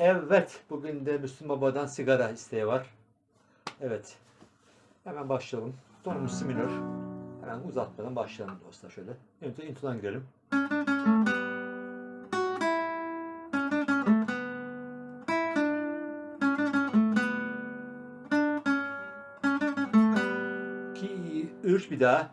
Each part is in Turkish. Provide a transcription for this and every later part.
Evet, bugün de Müslüm Baba'dan sigara isteği var. Evet, hemen başlayalım. Tonumuz si minör. Hemen uzatmadan başlayalım dostlar şöyle. Önce introdan girelim. İki, üç bir daha.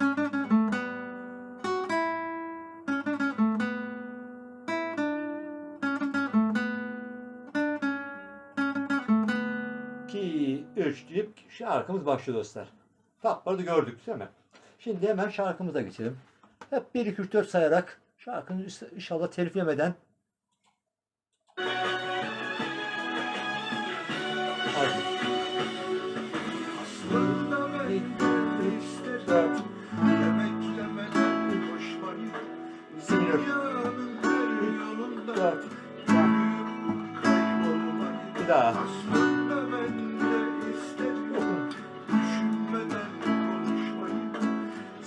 İki, üç deyip şarkımız başlıyor dostlar. Tatları da gördük değil mi? Şimdi hemen şarkımıza geçelim. Hep 1, 2, 3, 4 sayarak şarkını inşallah telif yemeden Hadi. Aslında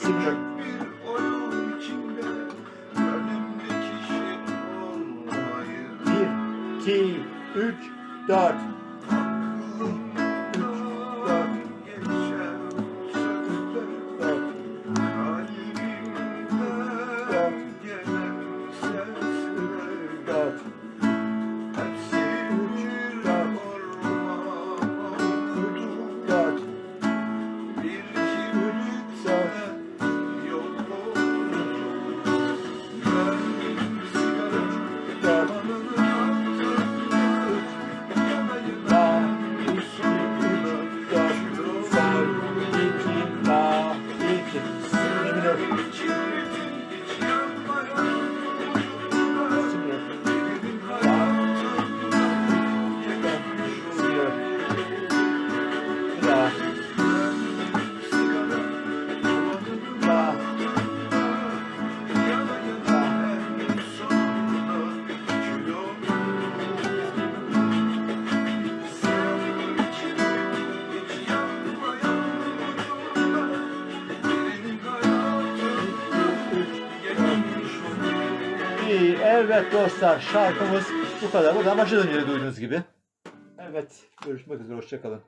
Bismillah. Bir oyun içinde Önümdeki şey olmayı 1, 2, 3, 4. evet dostlar şarkımız bu kadar. Buradan başa dönüyor duyduğunuz gibi. Evet, görüşmek üzere, hoşçakalın.